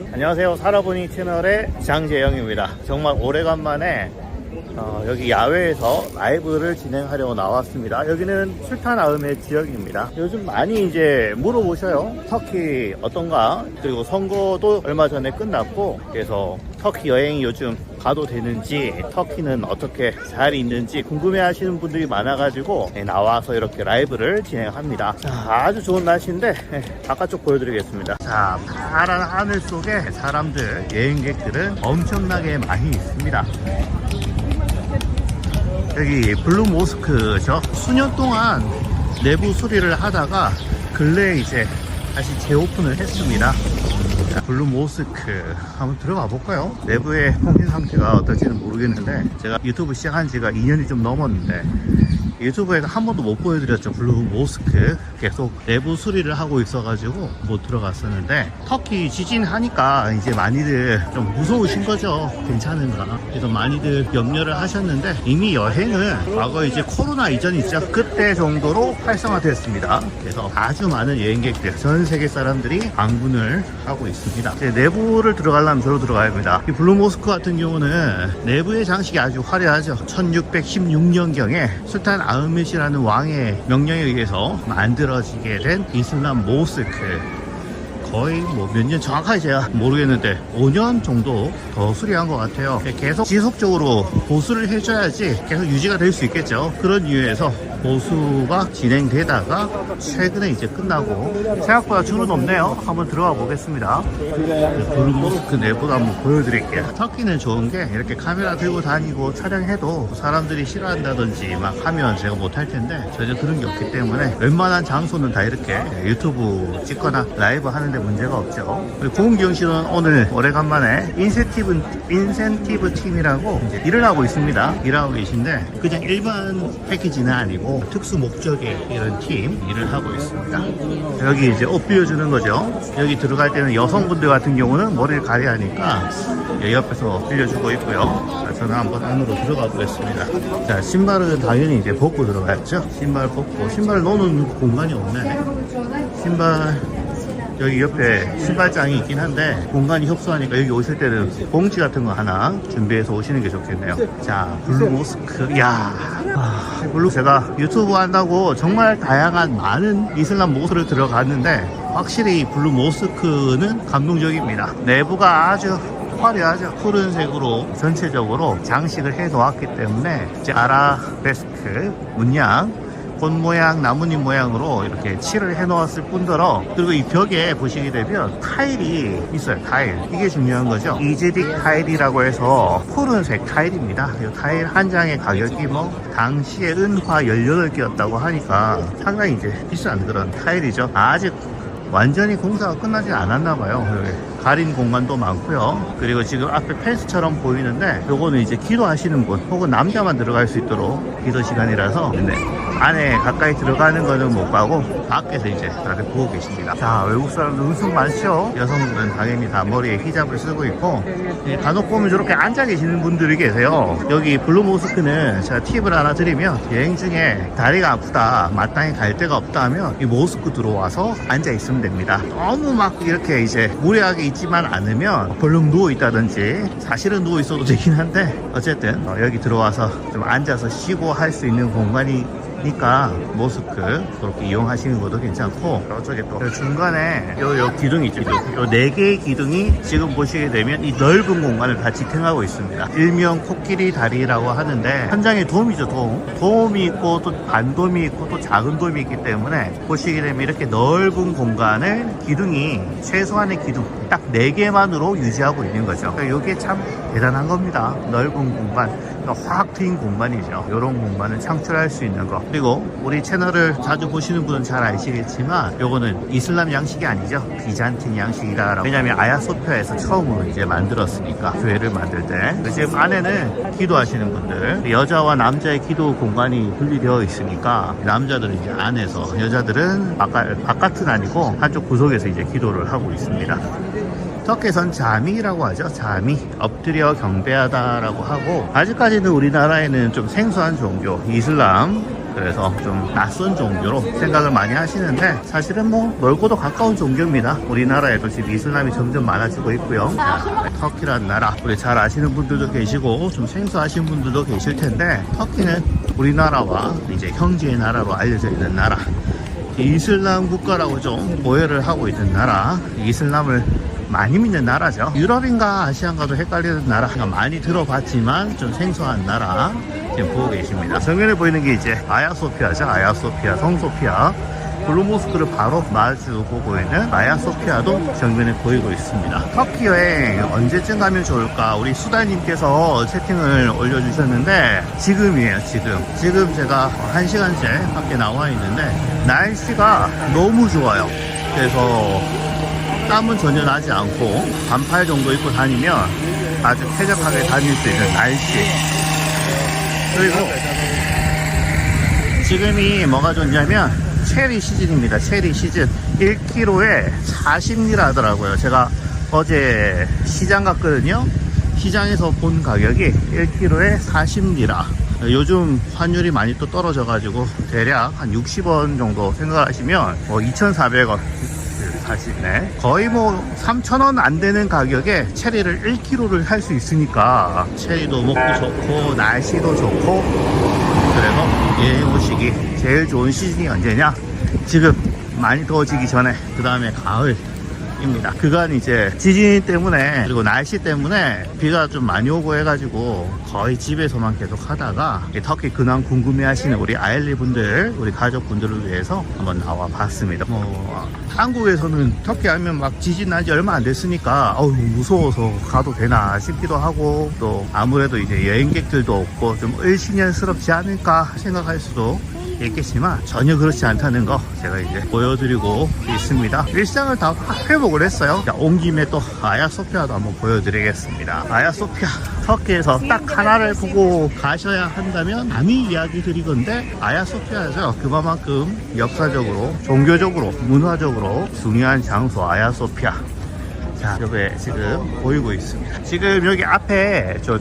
안녕하세요. 살아보니 채널의 장재영입니다. 정말 오래간만에 어, 여기 야외에서 라이브를 진행하려고 나왔습니다. 여기는 술탄 아음의 지역입니다. 요즘 많이 이제 물어보셔요. 터키 어떤가? 그리고 선거도 얼마 전에 끝났고, 그래서 터키 여행이 요즘 가도 되는지, 터키는 어떻게 잘 있는지 궁금해 하시는 분들이 많아가지고, 네, 나와서 이렇게 라이브를 진행합니다. 자, 아주 좋은 날씨인데, 네, 바깥쪽 보여드리겠습니다. 자, 파란 하늘 속에 사람들, 여행객들은 엄청나게 많이 있습니다. 여기 블루 모스크죠. 수년 동안 내부 수리를 하다가 근래에 이제 다시 재오픈을 했습니다. 자, 블루 모스크 한번 들어가 볼까요? 내부의 통신 상태가 어떨지는 모르겠는데 제가 유튜브 시작한 지가 2년이 좀 넘었는데 유튜브에서 한 번도 못 보여드렸죠. 블루 모스크. 계속 내부 수리를 하고 있어가지고 못 들어갔었는데 터키 지진 하니까 이제 많이들 좀 무서우신 거죠. 괜찮은가? 그래서 많이들 염려를 하셨는데 이미 여행은 과거 이제 코로나 이전 있죠 그때 정도로 활성화되었습니다. 그래서 아주 많은 여행객들 전 세계 사람들이 방문을 하고 있습니다. 내부를 들어가려면 저로 들어가야 합니다. 이 블루 모스크 같은 경우는 내부의 장식이 아주 화려하죠. 1616년경에 술탄 아흐멧이라는 왕의 명령에 의해서 만들어지게 된 이슬람 모스크. 거의 뭐 몇 년 정확하게 제가 모르겠는데 5년 정도 더 수리한 것 같아요. 계속 지속적으로 보수를 해줘야지 계속 유지가 될 수 있겠죠. 그런 이유에서 보수가 진행되다가 최근에 이제 끝나고 생각보다 줄은 없네요. 한번 들어가 보겠습니다. 블루모스크 내부도 한번 보여드릴게요. 터키는 좋은 게 이렇게 카메라 들고 다니고 촬영해도 사람들이 싫어한다든지 막 하면 제가 못할 텐데 전혀 그런 게 없기 때문에 웬만한 장소는 다 이렇게 유튜브 찍거나 라이브 하는데 문제가 없죠. 그리고 고은경 씨는 오늘 오래간만에 인센티브 인센티브 팀이라고 일을 하고 있습니다. 일하고 계신데 그냥 일반 패키지는 아니고 특수 목적의 이런 팀 일을 하고 있습니다. 여기 이제 옷 빌려주는 거죠. 여기 들어갈 때는 여성분들 같은 경우는 머리를 가려야 하니까 여기 옆에서 빌려주고 있고요. 자, 저는 한번 안으로 들어가 보겠습니다. 자 신발은 당연히 이제 벗고 들어가야죠. 신발 벗고 신발 놓는 공간이 없네. 신발 여기 옆에 신발장이 있긴 한데 공간이 협소하니까 여기 오실 때는 봉지 같은 거 하나 준비해서 오시는 게 좋겠네요. 자, 블루 모스크. 야 아, 블루 제가 유튜브 한다고 정말 다양한 많은 이슬람 모스를 들어갔는데 확실히 블루 모스크는 감동적입니다. 내부가 아주 화려하죠. 푸른색으로 전체적으로 장식을 해 놓았기 때문에 이제 아라베스크 문양 꽃 모양, 나뭇잎 모양으로 이렇게 칠을 해 놓았을 뿐더러 그리고 이 벽에 보시게 되면 타일이 있어요. 타일. 이게 중요한 거죠. 이제딕 타일이라고 해서 푸른색 타일입니다. 이 타일 한 장의 가격이 뭐 당시에 은화 18개였다고 하니까 상당히 이제 비싼 그런 타일이죠. 아직 완전히 공사가 끝나지 않았나 봐요. 가린 공간도 많고요. 그리고 지금 앞에 펜스처럼 보이는데 요거는 이제 기도하시는 분 혹은 남자만 들어갈 수 있도록 기도 시간이라서 근데 안에 가까이 들어가는 거는 못 가고 밖에서 이제 다들 보고 계십니다. 자 외국 사람들 엄청 많죠. 여성들은 당연히 다 머리에 히잡을 쓰고 있고 이 간혹 보면 저렇게 앉아 계시는 분들이 계세요. 여기 블루 모스크는 제가 팁을 하나 드리면 여행 중에 다리가 아프다 마땅히 갈 데가 없다 하면 이 모스크 들어와서 앉아 있으면 됩니다. 너무 막 이렇게 이제 무리하게 있지만 않으면 벌렁 누워 있다든지 사실은 누워 있어도 되긴 한데 어쨌든 어, 여기 들어와서 좀 앉아서 쉬고 할 수 있는 공간이 니까 모스크 그렇게 이용하시는 것도 괜찮고 저쪽에 또 중간에 요, 요 기둥이 있죠. 요네 개의 기둥이 지금 보시게 되면 이 넓은 공간을 다 지탱하고 있습니다. 일명 코끼리 다리라고 하는데 현장에 돔이죠 돔 돔이 있고 또 반돔이 있고 또 작은 돔이 있기 때문에 보시게 되면 이렇게 넓은 공간을 기둥이 최소한의 기둥 딱네 개만으로 유지하고 있는 거죠. 그러니까 이게 참 대단한 겁니다. 넓은 공간. 그러니까 확 트인 공간이죠. 이런 공간을 창출할 수 있는 거. 그리고 우리 채널을 자주 보시는 분은 잘 아시겠지만 요거는 이슬람 양식이 아니죠. 비잔틴 양식이다 왜냐면 아야소피아에서 처음으로 이제 만들었으니까 교회를 만들 때. 지금 안에는 기도하시는 분들 여자와 남자의 기도 공간이 분리되어 있으니까 남자들은 이제 안에서 여자들은 바깥, 바깥은 아니고 한쪽 구석에서 이제 기도를 하고 있습니다 터키에선 자미라고 하죠. 자미. 엎드려 경배하다라고 하고 아직까지는 우리나라에는 좀 생소한 종교 이슬람 그래서 좀 낯선 종교로 생각을 많이 하시는데 사실은 뭐 멀고도 가까운 종교입니다. 우리나라에도 지금 이슬람이 점점 많아지고 있고요. 자, 터키라는 나라 우리 잘 아시는 분들도 계시고 좀 생소하신 분들도 계실 텐데 터키는 우리나라와 이제 형제의 나라로 알려져 있는 나라. 이슬람 국가라고 좀 오해를 하고 있는 나라. 이슬람을 많이 믿는 나라죠. 유럽인가 아시안가도 헷갈리는 나라가 많이 들어봤지만 좀 생소한 나라 지금 보고 계십니다. 정면에 보이는 게 이제 아야소피아죠. 아야소피아, 성소피아. 블루모스크를 바로 마주 보고 있는 아야소피아도 정면에 보이고 있습니다. 터키 여행 언제쯤 가면 좋을까? 우리 수다님께서 채팅을 올려주셨는데 지금이에요, 지금. 지금 제가 한 시간째 밖에 나와 있는데 날씨가 너무 좋아요. 그래서 땀은 전혀 나지 않고 반팔 정도 입고 다니면 아주 쾌적하게 다닐 수 있는 날씨. 그리고 지금이 뭐가 좋냐면 체리 시즌입니다. 체리 시즌 1kg에 40리라 하더라고요. 제가 어제 시장 갔거든요. 시장에서 본 가격이 1kg에 40리라. 요즘 환율이 많이 또 떨어져 가지고 대략 한 60원 정도 생각을 하시면 뭐 2,400원 사실네. 거의 뭐 3,000원 안 되는 가격에 체리를 1kg를 할 수 있으니까. 체리도 먹기 좋고 날씨도 좋고. 그래서 여행 오시기 제일 좋은 시즌이 언제냐? 지금 많이 더워지기 전에 그 다음에 가을 입니다. 그간 이제 지진 때문에 그리고 날씨 때문에 비가 좀 많이 오고 해가지고 거의 집에서만 계속 하다가 이 터키 근황 궁금해 하시는 우리 아일리 분들, 우리 가족분들을 위해서 한번 나와 봤습니다. 뭐 한국에서는 터키 하면 막 지진 난 지 얼마 안 됐으니까 어우 무서워서 가도 되나 싶기도 하고 또 아무래도 이제 여행객들도 없고 좀 을신연스럽지 않을까 생각할 수도 있겠지만 전혀 그렇지 않다는 거 제가 이제 보여드리고 있습니다. 일상을 다 회복을 했어요. 자, 온 김에 또 아야소피아도 한번 보여드리겠습니다. 아야소피아 터키에서 딱 하나를 보고 가셔야 한다면 남이 이야기 드리건데 아야소피아죠. 그만큼 역사적으로, 종교적으로, 문화적으로 중요한 장소 아야소피아. 자, 여기 지금 보이고 있습니다. 지금 여기 앞에 저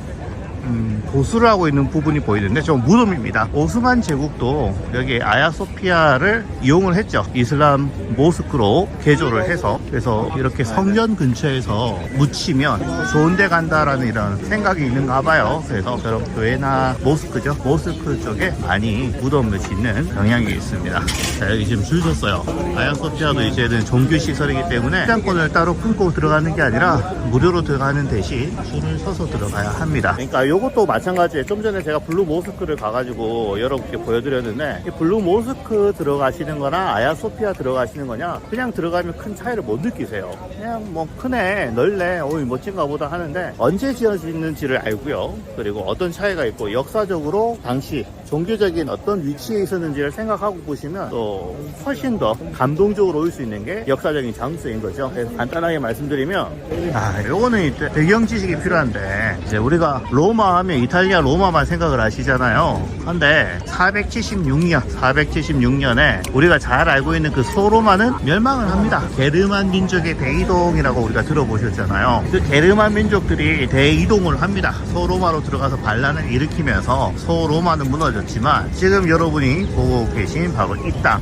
음, 보수를 하고 있는 부분이 보이는데 저 무덤입니다. 오스만 제국도 여기 아야소피아를 이용을 했죠. 이슬람 모스크로 개조를 해서 그래서 이렇게 성전 근처에서 묻히면 좋은 데 간다라는 이런 생각이 있는가 봐요. 그래서 저런 교회나 모스크죠. 모스크 쪽에 많이 무덤을 짓는 경향이 있습니다. 자, 여기 지금 줄 섰어요. 아야소피아도 이제는 종교 시설이기 때문에 입장권을 따로 끊고 들어가는 게 아니라 무료로 들어가는 대신 줄을 서서 들어가야 합니다. 그러니까 요 것도 마찬가지예요. 좀 전에 제가 블루 모스크를 가가지고 여러분께 보여드렸는데 이 블루 모스크 들어가시는 거나 아야소피아 들어가시는 거냐 그냥 들어가면 큰 차이를 못 느끼세요. 그냥 뭐 크네, 넓네, 오이 멋진가 보다 하는데 언제 지어지는지를 알고요. 그리고 어떤 차이가 있고 역사적으로 당시 종교적인 어떤 위치에 있었는지를 생각하고 보시면 또 훨씬 더 감동적으로 올 수 있는 게 역사적인 장소인 거죠. 그래서 간단하게 말씀드리면 아 요거는 이제 배경 지식이 필요한데 이제 우리가 로마 하면 이탈리아 로마만 생각을 하시잖아요. 근데 476년 476년에 우리가 잘 알고 있는 그 소로마는 멸망을 합니다. 게르만 민족의 대이동이라고 우리가 들어보셨잖아요. 그 게르만 민족들이 대이동을 합니다. 소로마로 들어가서 반란을 일으키면서 소로마는 무너졌지만 지금 여러분이 보고 계신 바로 이 땅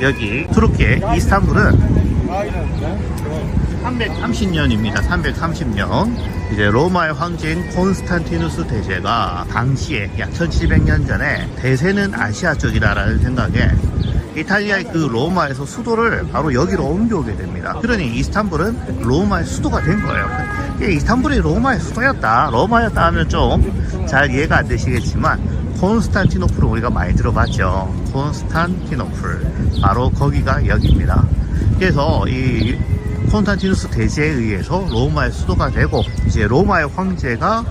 여기 투르키의 이스탄불은 330년입니다. 330년. 이제 로마의 황제인 콘스탄티누스 대제가 당시에 약 1700년 전에 대세는 아시아 쪽이다라는 생각에 이탈리아의 그 로마에서 수도를 바로 여기로 옮겨오게 됩니다. 그러니 이스탄불은 로마의 수도가 된 거예요. 이스탄불이 로마의 수도였다. 로마였다 하면 좀 잘 이해가 안 되시겠지만 콘스탄티노플을 우리가 많이 들어봤죠. 콘스탄티노플. 바로 거기가 여기입니다. 그래서 이 콘스탄티누스 대제에 의해서 로마의 수도가 되고 이제 로마의 황제가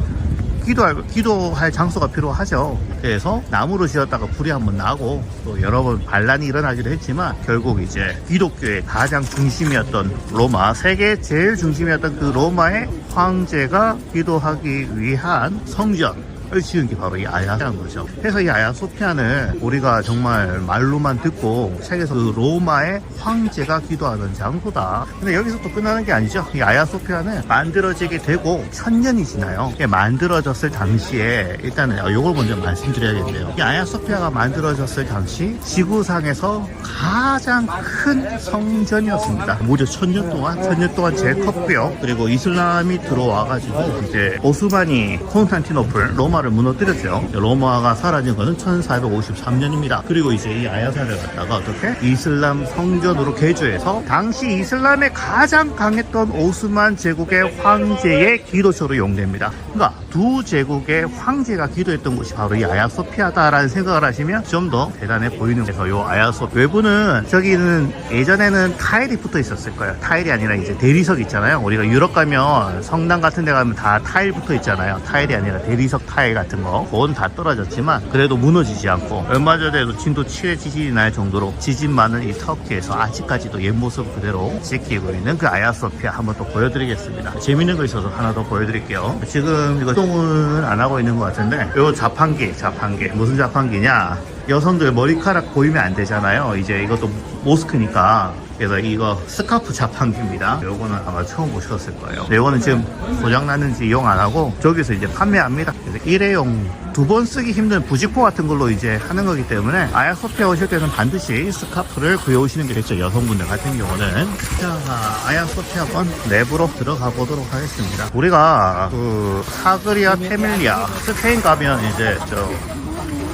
기도할, 기도할 장소가 필요하죠. 그래서 나무로 지었다가 불이 한번 나고 또 여러 번 반란이 일어나기도 했지만 결국 이제 기독교의 가장 중심이었던 로마, 세계 제일 중심이었던 그 로마의 황제가 기도하기 위한 성전 을 지은 게 바로 이 아야라는 거죠. 그래서 이 아야 소피아는 우리가 정말 말로만 듣고 책에서 그 로마의 황제가 기도하는 장소다. 근데 여기서 또 끝나는 게 아니죠. 이 아야 소피아는 만들어지게 되고 천년이 지나요. 만들어졌을 당시에 일단은 이걸 먼저 말씀드려야겠네요. 이 아야 소피아가 만들어졌을 당시 지구상에서 가장 큰 성전이었습니다. 무려 천년 동안 천년 동안 제일 컸고요. 그리고 이슬람이 들어와가지고 이제 오스만이 콘스탄티노플 로마 를 무너뜨렸죠. 로마가 사라진 거는 1453년입니다. 그리고 이제 이 아야사를 갖다가 어떻게 이슬람 성전으로 개조해서 당시 이슬람에 가장 강했던 오스만 제국의 황제의 기도처로 이용됩니다. 그러니까 두 제국의 황제가 기도했던 곳이 바로 이 아야소피아다라는 생각을 하시면 좀 더 대단해 보이는 데서 요 아야소 외부는 저기는 예전에는 타일이 붙어 있었을 거예요. 타일이 아니라 이제 대리석 있잖아요. 우리가 유럽 가면 성당 같은 데 가면 다 타일 붙어 있잖아요. 타일이 아니라 대리석 타일 같은 거. 그건 다 떨어졌지만 그래도 무너지지 않고 얼마 전에도 진도 7의 지진이 날 정도로 지진 많은 이 터키에서 아직까지도 옛 모습 그대로 지키고 있는 그 아야소피아 한번 또 보여드리겠습니다. 재밌는 거 있어서 하나 더 보여드릴게요. 지금 이거 똥은 안 하고 있는 것 같은데 요 자판기 자판기 무슨 자판기냐 여성들 머리카락 보이면 안 되잖아요. 이제 이것도 모스크니까. 그래서 이거 스카프 자판기입니다. 요거는 아마 처음 보셨을 거예요. 네, 요거는 지금 고장났는지 이용 안 하고 저기서 이제 판매합니다. 그래서 일회용 두 번 쓰기 힘든 부직포 같은 걸로 이제 하는 거기 때문에 아야 소피아 오실 때는 반드시 스카프를 구해오시는 게 좋죠. 여성분들 같은 경우는. 자, 아야 소피아 건 내부로 들어가 보도록 하겠습니다. 우리가 그 사그리아 페밀리아 스페인 가면 이제 저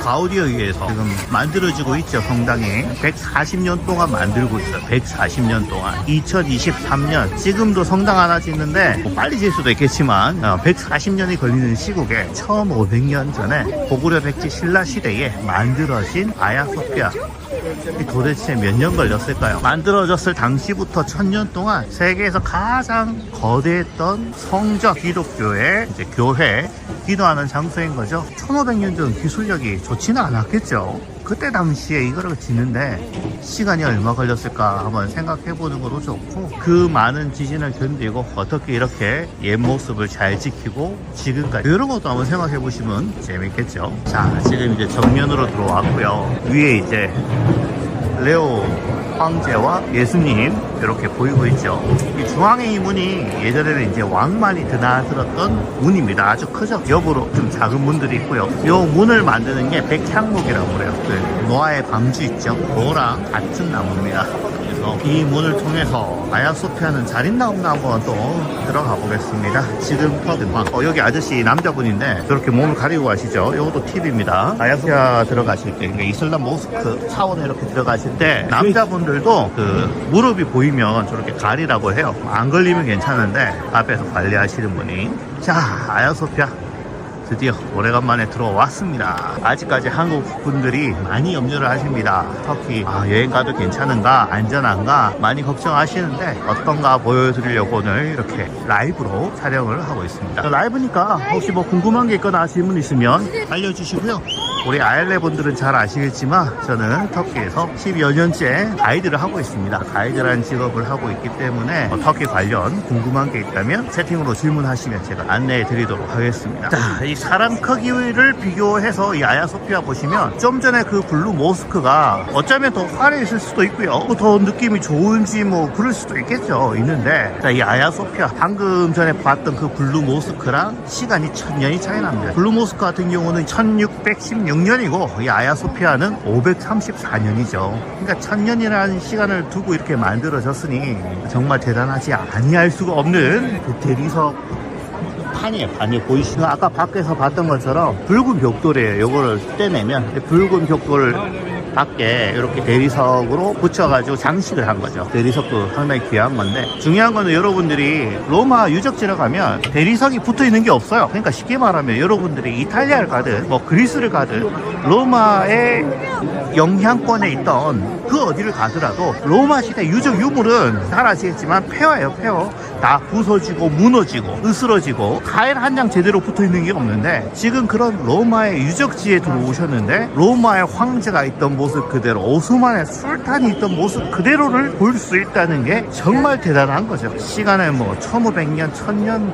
가우디에 의해서 지금 만들어지고 있죠 성당이. 140년 동안 만들고 있어요. 140년 동안. 2023년. 지금도 성당 하나 짓는데 뭐 빨리 질 수도 있겠지만 140년이 걸리는 시국에 처음 500년 전에 고구려 백제 신라 시대에 만들어진 아야소피아. 이 도대체 몇 년 걸렸을까요? 만들어졌을 당시부터 천년 동안 세계에서 가장 거대했던 성적 기독교의 이제 교회 기도하는 장소인 거죠. 1500년 전 기술력이 좋지는 않았겠죠. 그때 당시에 이거를 짓는데 시간이 얼마 걸렸을까 한번 생각해 보는 것도 좋고 그 많은 지진을 견디고 어떻게 이렇게 옛 모습을 잘 지키고 지금까지 이런 것도 한번 생각해 보시면 재밌겠죠. 자, 지금 이제 정면으로 들어왔고요. 위에 이제 레오 황제와 예수님 이렇게 보이고 있죠. 이 중앙에 이 문이 예전에는 이제 왕만이 드나들었던 문입니다. 아주 크죠. 옆으로 좀 작은 문들이 있고요. 이 문을 만드는 게 백향목이라고 그래요. 그 노아의 방주 있죠. 그거랑 같은 나무입니다. 그래서 이 문을 통해서 아야소피아는 잘 있나 없나 한번 또 들어가 보겠습니다. 지금 터드만 어, 여기 아저씨 남자분인데 저렇게 몸을 가리고 가시죠. 이것도 팁입니다. 아야소피아 들어가실 때 그러니까 이슬람 모스크 차원에 이렇게 들어가실 때 남자분들도 그 무릎이 보이면 저렇게 가리라고 해요. 안 걸리면 괜찮은데 앞에서 관리하시는 분이 자 아야소피아 드디어 오래간만에 들어왔습니다. 아직까지 한국 분들이 많이 염려를 하십니다. 터키 아, 여행 가도 괜찮은가 안전한가 많이 걱정하시는데 어떤가 보여드리려고 오늘 이렇게 라이브로 촬영을 하고 있습니다. 라이브니까 혹시 뭐 궁금한 게 있거나 질문 있으면 알려주시고요. 우리 아일레 분들은 잘 아시겠지만 저는 터키에서 10여 년째 가이드를 하고 있습니다. 가이드라는 직업을 하고 있기 때문에 뭐 터키 관련 궁금한 게 있다면 채팅으로 질문하시면 제가 안내해 드리도록 하겠습니다. 자, 이 사람 크기를 비교해서 이 아야소피아 보시면 좀 전에 그 블루 모스크가 어쩌면 더 화려했을 수도 있고요. 뭐더 느낌이 좋은지 뭐 그럴 수도 있겠죠. 있는데 자, 이 아야소피아 방금 전에 봤던 그 블루 모스크랑 시간이 천년이 차이 납니다. 블루 모스크 같은 경우는 1616 년이고 이 아야소피아는 534년이죠. 그러니까 천년이라는 시간을 두고 이렇게 만들어졌으니 정말 대단하지 아니할 수가 없는 그 대리석 판이에요, 판이 보이시는 아까 밖에서 봤던 것처럼 붉은 벽돌이에요. 요거를 떼내면 붉은 벽돌 밖에 이렇게 대리석으로 붙여가지고 장식을 한 거죠. 대리석도 상당히 귀한 건데 중요한 거는 여러분들이 로마 유적지를 가면 대리석이 붙어 있는 게 없어요. 그러니까 쉽게 말하면 여러분들이 이탈리아를 가든 뭐 그리스를 가든 로마의 영향권에 있던 그 어디를 가더라도 로마 시대 유적 유물은 잘 아시겠지만 폐허예요, 폐허. 다 부서지고 무너지고 으스러지고 타일 한 장 제대로 붙어 있는 게 없는데 지금 그런 로마의 유적지에 들어오셨는데 로마의 황제가 있던 모습 그대로 오스만의 술탄이 있던 모습 그대로를 볼 수 있다는 게 정말 대단한 거죠. 시간은 뭐 1500년, 1000년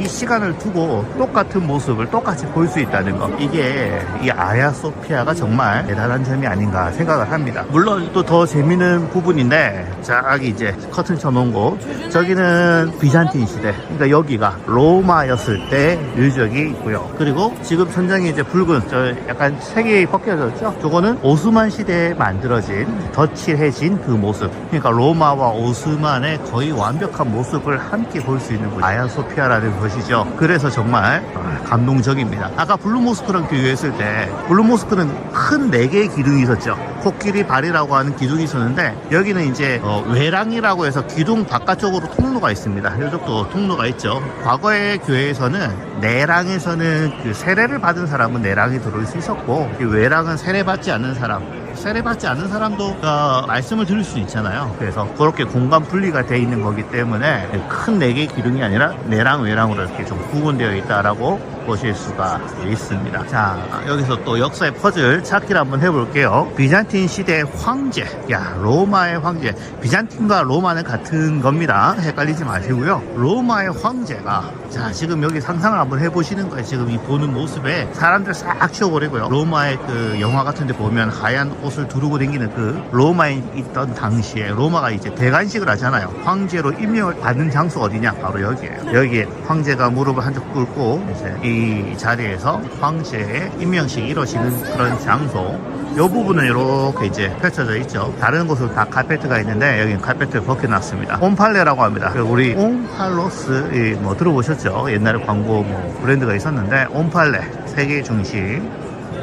이 시간을 두고 똑같은 모습을 똑같이 볼 수 있다는 거. 이게 이 아야 소피아가 정말 대단한 점이 아닌가 생각을 합니다. 물론 또 더 재밌는 부분인데 저기 이제 커튼 쳐놓은 곳 저기는 비잔틴 시대. 그러니까 여기가 로마였을 때 유적이 있고요. 그리고 지금 천장이 이제 붉은 저 약간 색이 벗겨졌죠? 저거는 오스만 시대에 만들어진 덧칠해진 그 모습. 그러니까 로마와 오스만의 거의 완벽한 모습을 함께 볼 수 있는 곳 아야소피아라는 것이죠. 그래서 정말 감동적입니다. 아까 블루모스크랑 비교했을 때 블루모스크는 큰 4개의 기둥이 있었죠. 코끼리 발이라고 하는 기둥이 있었는데 여기는 이제 어, 외랑이라고 해서 기둥 바깥쪽으로 통로가 있습니다. 이쪽도 통로가 있죠. 과거의 교회에서는 내랑에서는 그 세례를 받은 사람은 내랑이 들어올 수 있었고 이 외랑은 세례받지 않는 사람 세례받지 않는 사람도 어, 말씀을 들을 수 있잖아요. 그래서 그렇게 공간 분리가 돼 있는 거기 때문에 큰 네 개의 기둥이 아니라 내랑 외랑으로 이렇게 좀 구분되어 있다라고 보실 수가 있습니다. 자 여기서 또 역사의 퍼즐 찾기를 한번 해볼게요. 비잔틴 시대 황제, 야 로마의 황제. 비잔틴과 로마는 같은 겁니다. 헷갈리지 마시고요. 로마의 황제가 자 지금 여기 상상을 한번 해보시는 거예요. 지금 이 보는 모습에 사람들 싹 치워버리고요. 로마의 그 영화 같은 데 보면 하얀 옷을 두르고 다니는 그 로마에 있던 당시에 로마가 이제 대관식을 하잖아요. 황제로 임명을 받는 장소가 어디냐? 바로 여기에요. 여기에 황제가 무릎을 한쪽 꿇고 이제 이 자리에서 황제의 임명식이 이루어지는 그런 장소. 이 부분은 이렇게 이제 펼쳐져 있죠. 다른 곳은 다 카페트가 있는데 여기는 카페트를 벗겨놨습니다. 옴팔레라고 합니다. 그 우리 옴팔로스 이뭐 들어보셨죠? 옛날에 광고 뭐 브랜드가 있었는데 옴팔레 세계 중심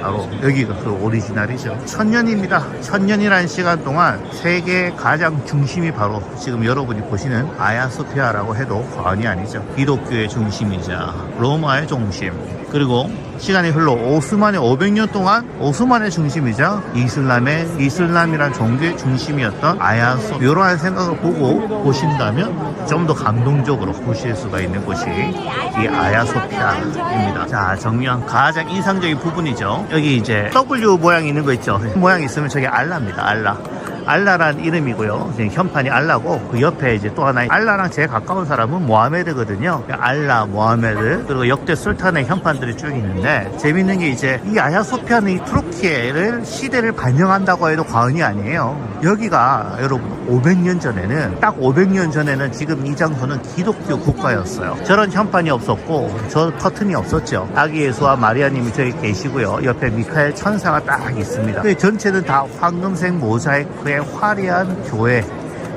바로 여기가 그 오리지널이죠. 천년입니다. 천년이라는 시간 동안 세계 가장 중심이 바로 지금 여러분이 보시는 아야소피아라고 해도 과언이 아니죠. 기독교의 중심이자 로마의 중심. 그리고 시간이 흘러 오스만의 500년 동안 오스만의 중심이자 이슬람의 이슬람이란 종교의 중심이었던 아야소 이러한 생각을 보고 보신다면 좀 더 감동적으로 보실 수가 있는 곳이 이 아야소피아입니다. 자 정리한 가장 인상적인 부분이죠. 여기 이제 W 모양이 있는 거 있죠. 모양이 있으면 저게 알라입니다. 알라. 알라란 이름이고요. 현판이 알라고 그 옆에 이제 또 하나 알라랑 제일 가까운 사람은 모하메드거든요. 알라, 모하메드 그리고 역대 술탄의 현판들이 쭉 있는데 재밌는 게 이제 이 아야소피아는 이 투르키예를 시대를 반영한다고 해도 과언이 아니에요. 여기가 여러분 500년 전에는 딱 500년 전에는 지금 이 장소는 기독교 국가였어요. 저런 현판이 없었고 저 커튼이 없었죠. 아기 예수와 마리아님이 저기 계시고요. 옆에 미카엘 천사가 딱 있습니다. 그 전체는 다 황금색 모자이크의 화려한 교회.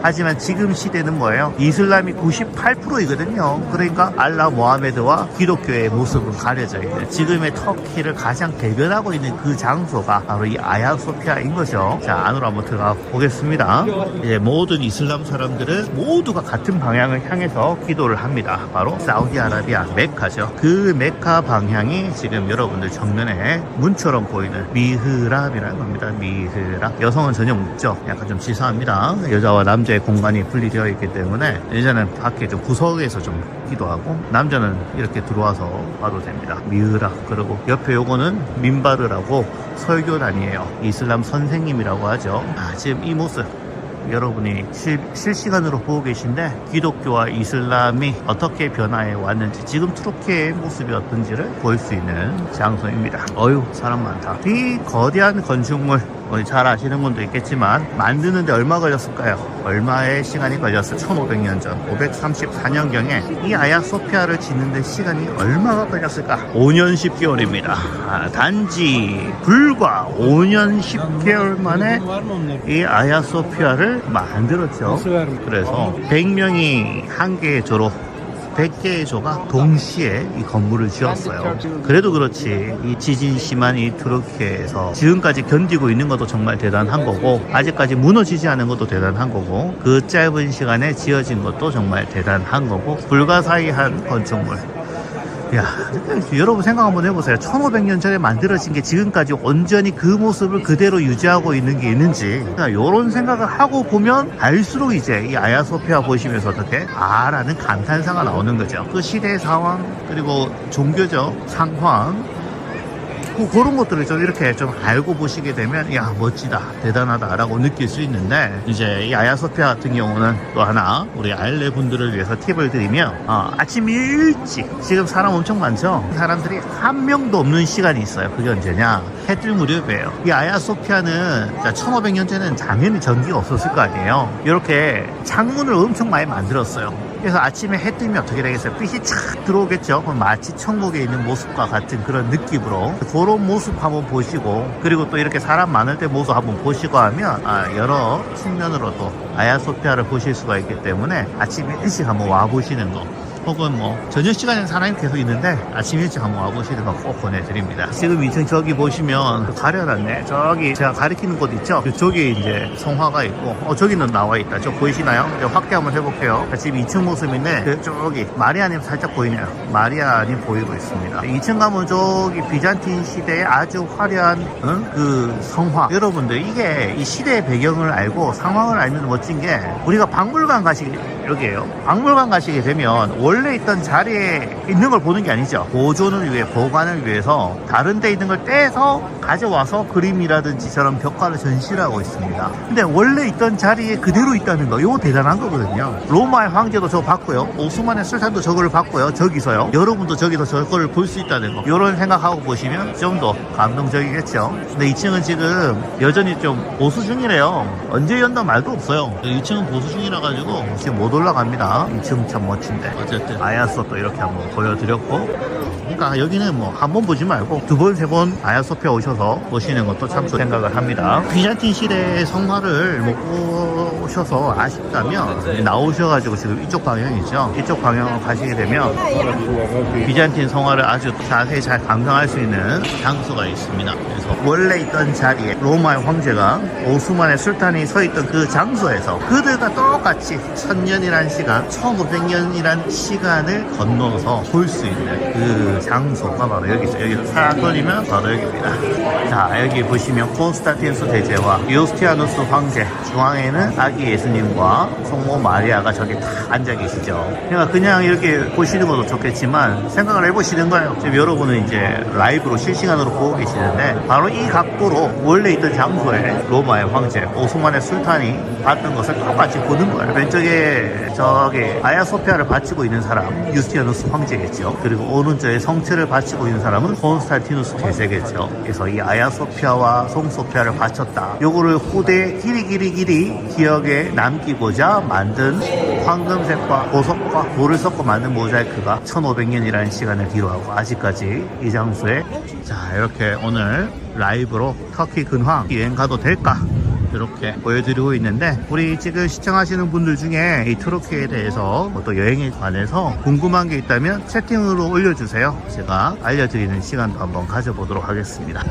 하지만 지금 시대는 뭐예요? 이슬람이 98%이거든요. 그러니까 알라 모하메드와 기독교의 모습은 가려져 있는 지금의 터키를 가장 대변하고 있는 그 장소가 바로 이 아야소피아인 거죠. 자, 안으로 한번 들어가 보겠습니다. 이제 모든 이슬람 사람들은 모두가 같은 방향을 향해서 기도를 합니다. 바로 사우디아라비아 메카죠. 그 메카 방향이 지금 여러분들 정면에 문처럼 보이는 미흐랍이라는 겁니다. 미흐랍. 여성은 전혀 묻죠. 약간 좀 치사합니다. 여자와 남자 의 공간이 분리되어 있기 때문에 여자는 밖에 좀 구석에서 좀 기도하고 남자는 이렇게 들어와서 봐도 됩니다. 미흐랍. 그리고 옆에 요거는 민바르라고 설교단이에요. 이슬람 선생님이라고 하죠. 아, 지금 이 모습 여러분이 실, 실시간으로 보고 계신데 기독교와 이슬람이 어떻게 변화해 왔는지 지금 투르키의 모습이 어떤지를 볼 수 있는 장소입니다. 어휴 사람 많다. 이 거대한 건축물 어, 잘 아시는 분도 있겠지만 만드는데 얼마 걸렸을까요? 얼마의 시간이 걸렸어요? 1500년 전 534년경에 이 아야소피아를 짓는데 시간이 얼마가 걸렸을까? 5년 10개월입니다. 아, 단지 불과 5년 10개월 만에 이 아야소피아를 만들었죠. 그래서 100명이 한 개의 조로 100개의 조가 동시에 이 건물을 지었어요. 그래도 그렇지 이 지진 심한 이 투르키에서 지금까지 견디고 있는 것도 정말 대단한 거고 아직까지 무너지지 않은 것도 대단한 거고 그 짧은 시간에 지어진 것도 정말 대단한 거고 불가사의한 건축물 야, 여러분 생각 한번 해보세요. 1500년 전에 만들어진 게 지금까지 온전히 그 모습을 그대로 유지하고 있는 게 있는지, 이런 생각을 하고 보면 알수록 이제 이 아야소피아 보시면서 어떻게, 아, 라는 감탄사가 나오는 거죠. 그 시대의 상황, 그리고 종교적 상황, 뭐 그런 것들을 좀 이렇게 좀 알고 보시게 되면 야 멋지다 대단하다라고 느낄 수 있는데 이제 이 아야소피아 같은 경우는 또 하나 우리 아일레 분들을 위해서 팁을 드리면 어, 아침 일찍 지금 사람 엄청 많죠? 사람들이 한 명도 없는 시간이 있어요. 그게 언제냐? 해뜰 무렵이에요. 이 아야소피아는 1500년 전에는 당연히 전기가 없었을 거 아니에요. 이렇게 창문을 엄청 많이 만들었어요 그래서 아침에 해 뜨면 어떻게 되겠어요? 빛이 착 들어오겠죠? 그럼 마치 천국에 있는 모습과 같은 그런 느낌으로 그런 모습 한번 보시고 그리고 또 이렇게 사람 많을 때 모습 한번 보시고 하면 아, 여러 측면으로도 아야소피아를 보실 수가 있기 때문에 아침 일찍 한번 와보시는 거 혹은 뭐 저녁 시간에는 사람이 계속 있는데 아침 일찍 한번 와보시는 거꼭 권해드립니다. 지금 2층 저기 보시면 그 가려놨네. 저기 제가 가리키는 곳 있죠? 저기 이제 성화가 있고 어 저기는 나와 있다. 저 보이시나요? 이제 확대 한번 해볼게요. 지금 2층 모습인데 그 저기 마리아님 살짝 보이네요. 마리아님 보이고 있습니다. 2층 가면 저기 비잔틴 시대의 아주 화려한 응? 그 성화. 여러분들 이게 이 시대의 배경을 알고 상황을 알면 멋진 게 우리가 박물관 가시게 여기에요. 박물관 가시게 되면 원래 있던 자리에 있는 걸 보는 게 아니죠. 보존을 위해 보관을 위해서 다른 데 있는 걸 떼서 가져와서 그림이라든지 저런 벽화를 전시를 하고 있습니다. 근데 원래 있던 자리에 그대로 있다는 거, 이거 대단한 거거든요. 로마의 황제도 저거 봤고요. 오스만의 술탄도 저거를 봤고요. 저기서요. 여러분도 저기서 저거를 볼수 있다는 거. 이런 생각하고 보시면 좀 더 감동적이겠죠. 근데 2층은 지금 여전히 좀 보수 중이래요. 언제 연다 말도 없어요. 2층은 보수 중이라 가지고 지금 못 올라갑니다. 2층 참 멋진데. 어쨌든 아야소 또 이렇게 한번 보여드렸고. 그러니까 여기는 뭐 한 번 보지 말고 두 번, 세 번 아야소피아 오셔서 보시는 것도 참 좋은 생각을 합니다. 비잔틴 시대의 성화를 못 보셔서 아쉽다면 나오셔가지고 지금 이쪽 방향이죠. 이쪽 방향으로 가시게 되면 비잔틴 성화를 아주 자세히 잘 감상할 수 있는 장소가 있습니다. 그래서 원래 있던 자리에 로마의 황제가 오스만의 술탄이 서 있던 그 장소에서 그들과 똑같이 천년이란 시간, 1500년이란 시간 을 건너서 볼 수 있는 그 장소가 바로 여기 있어요. 여기서 싹 돌리면 바로 여기입니다. 자, 여기 보시면 콘스탄티누스 대제와 유스티아누스 황제, 중앙에는 아기 예수님과 성모 마리아가 저기 다 앉아 계시죠. 그러니까 그냥 이렇게 보시는 것도 좋겠지만 생각을 해보시는 거예요. 지금 여러분은 이제 라이브로 실시간으로 보고 계시는데 바로 이 각도로 원래 있던 장소에 로마의 황제, 오스만의 술탄이 봤던 것을 똑같이 보는 거예요. 왼쪽에 저기 아야소피아를 바치고 있는 사람 유스티아누스 황제겠죠. 그리고 오른쪽에 성체를 바치고 있는 사람은 콘스탄티누스 대제겠죠. 그래서 이 아야소피아와 송소피아를 바쳤다. 요거를 후대 길이 길이 길이 기억에 남기고자 만든 황금색과 보석과 돌을 섞어 만든 모자이크가 1500년이라는 시간을 기록하고 아직까지 이 장소에 자 이렇게 오늘 라이브로 터키 근황 여행 가도 될까 이렇게 보여드리고 있는데 우리 지금 시청하시는 분들 중에 이 트로키에 대해서 뭐또 여행에 관해서 궁금한 게 있다면 채팅으로 올려주세요. 제가 알려드리는 시간도 한번 가져보도록 하겠습니다